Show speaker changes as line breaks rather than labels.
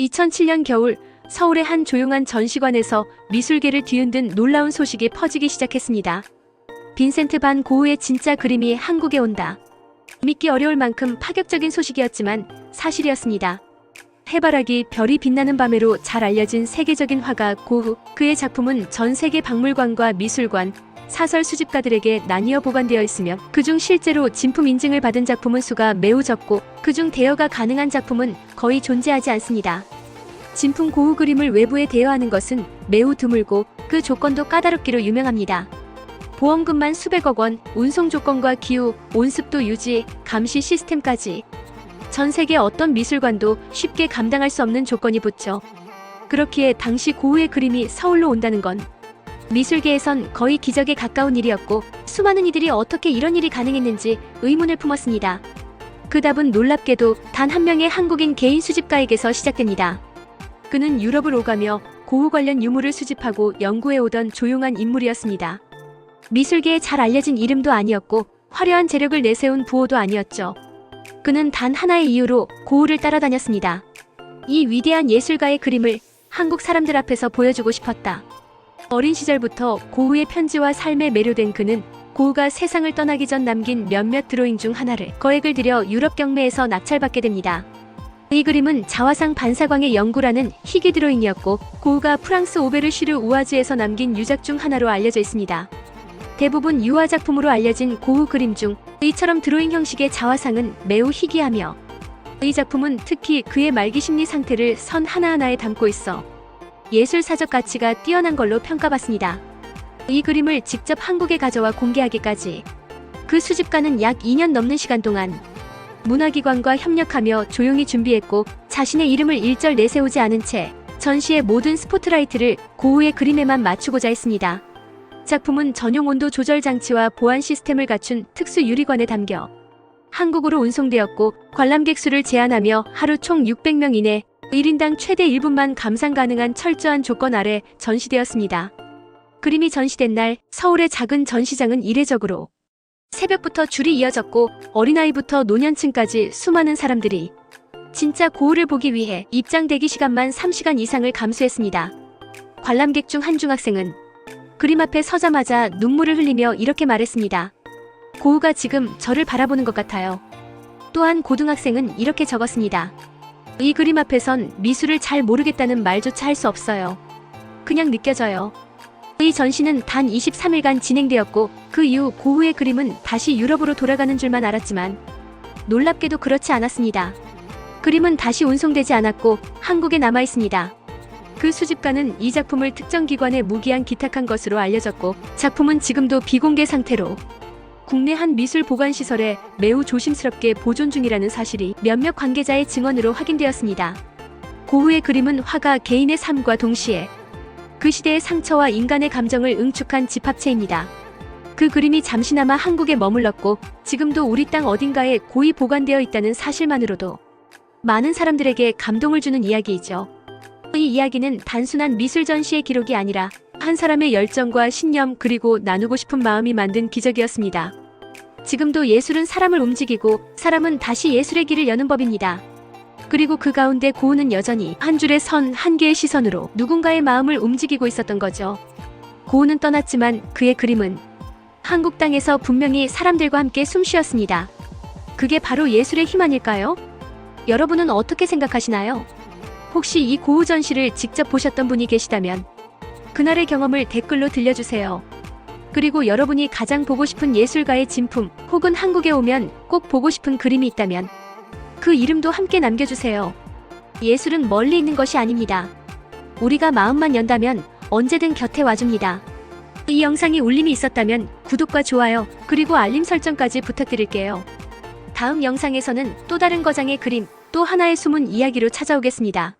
2007년 겨울 서울의 한 조용한 전시관에서 미술계를 뒤흔든 놀라운 소식이 퍼지기 시작했습니다. 빈센트 반 고흐의 진짜 그림이 한국에 온다. 믿기 어려울 만큼 파격적인 소식이었지만 사실이었습니다. 해바라기 별이 빛나는 밤에로 잘 알려진 세계적인 화가 고흐, 그의 작품은 전 세계 박물관과 미술관, 사설 수집가들에게 나뉘어 보관되어 있으며 그중 실제로 진품 인증을 받은 작품은 수가 매우 적고 그중 대여가 가능한 작품은 거의 존재하지 않습니다. 진품 고흐 그림을 외부에 대여하는 것은 매우 드물고 그 조건도 까다롭기로 유명합니다. 보험금만 수백억 원, 운송 조건과 기후, 온습도 유지, 감시 시스템까지 전 세계 어떤 미술관도 쉽게 감당할 수 없는 조건이 붙죠. 그렇기에 당시 고흐의 그림이 서울로 온다는 건 미술계에선 거의 기적에 가까운 일이었고 수많은 이들이 어떻게 이런 일이 가능했는지 의문을 품었습니다. 그 답은 놀랍게도 단 한 명의 한국인 개인 수집가에게서 시작됩니다. 그는 유럽을 오가며 고흐 관련 유물을 수집하고 연구해 오던 조용한 인물이었습니다. 미술계에 잘 알려진 이름도 아니었고 화려한 재력을 내세운 부호도 아니었죠. 그는 단 하나의 이유로 고흐를 따라다녔습니다. 이 위대한 예술가의 그림을 한국 사람들 앞에서 보여주고 싶었다. 어린 시절부터 고흐의 편지와 삶에 매료된 그는 고흐가 세상을 떠나기 전 남긴 몇몇 드로잉 중 하나를 거액을 들여 유럽 경매에서 낙찰받게 됩니다. 이 그림은 자화상 반사광의 연구라는 희귀 드로잉이었고 고흐가 프랑스 오베르시르 우아즈에서 남긴 유작 중 하나로 알려져 있습니다. 대부분 유화 작품으로 알려진 고흐 그림 중 이처럼 드로잉 형식의 자화상은 매우 희귀하며 이 작품은 특히 그의 말기 심리 상태를 선 하나하나에 담고 있어 예술사적 가치가 뛰어난 걸로 평가받습니다. 이 그림을 직접 한국에 가져와 공개하기까지 그 수집가는 약 2년 넘는 시간 동안 문화기관과 협력하며 조용히 준비했고 자신의 이름을 일절 내세우지 않은 채 전시의 모든 스포트라이트를 고흐의 그림에만 맞추고자 했습니다. 작품은 전용 온도 조절 장치와 보안 시스템을 갖춘 특수 유리관에 담겨 한국으로 운송되었고 관람객 수를 제한하며 하루 총 600명 이내 1인당 최대 1분만 감상 가능한 철저한 조건 아래 전시되었습니다. 그림이 전시된 날 서울의 작은 전시장은 이례적으로 새벽부터 줄이 이어졌고 어린아이부터 노년층까지 수많은 사람들이 진짜 고흐를 보기 위해 입장 대기 시간만 3시간 이상을 감수했습니다. 관람객 중 한 중학생은 그림 앞에 서자마자 눈물을 흘리며 이렇게 말했습니다. 고흐가 지금 저를 바라보는 것 같아요. 또한 고등학생은 이렇게 적었습니다. 이 그림 앞에선 미술을 잘 모르겠다는 말조차 할 수 없어요. 그냥 느껴져요. 이 전시는 단 23일간 진행되었고 그 이후 고흐의 그림은 다시 유럽으로 돌아가는 줄만 알았지만 놀랍게도 그렇지 않았습니다. 그림은 다시 운송되지 않았고 한국에 남아 있습니다. 그 수집가는 이 작품을 특정 기관에 무기한 기탁한 것으로 알려졌고 작품은 지금도 비공개 상태로 국내 한 미술 보관 시설에 매우 조심스럽게 보존 중이라는 사실이 몇몇 관계자의 증언으로 확인되었습니다. 고흐의 그림은 화가 개인의 삶과 동시에 그 시대의 상처와 인간의 감정을 응축한 집합체입니다. 그 그림이 잠시나마 한국에 머물렀고 지금도 우리 땅 어딘가에 고이 보관되어 있다는 사실만으로도 많은 사람들에게 감동을 주는 이야기이죠. 이 이야기는 단순한 미술 전시의 기록이 아니라 한 사람의 열정과 신념 그리고 나누고 싶은 마음이 만든 기적이었습니다. 지금도 예술은 사람을 움직이고 사람은 다시 예술의 길을 여는 법입니다. 그리고 그 가운데 고흐는 여전히 한 줄의 선 한 개의 시선으로 누군가의 마음을 움직이고 있었던 거죠. 고흐는 떠났지만 그의 그림은 한국 땅에서 분명히 사람들과 함께 숨 쉬었습니다. 그게 바로 예술의 힘 아닐까요? 여러분은 어떻게 생각하시나요? 혹시 이 고흐 전시를 직접 보셨던 분이 계시다면 그날의 경험을 댓글로 들려주세요. 그리고 여러분이 가장 보고 싶은 예술가의 진품 혹은 한국에 오면 꼭 보고 싶은 그림이 있다면 그 이름도 함께 남겨주세요. 예술은 멀리 있는 것이 아닙니다. 우리가 마음만 연다면 언제든 곁에 와줍니다. 이 영상이 울림이 있었다면 구독과 좋아요 그리고 알림 설정까지 부탁드릴게요. 다음 영상에서는 또 다른 거장의 그림 또 하나의 숨은 이야기로 찾아오겠습니다.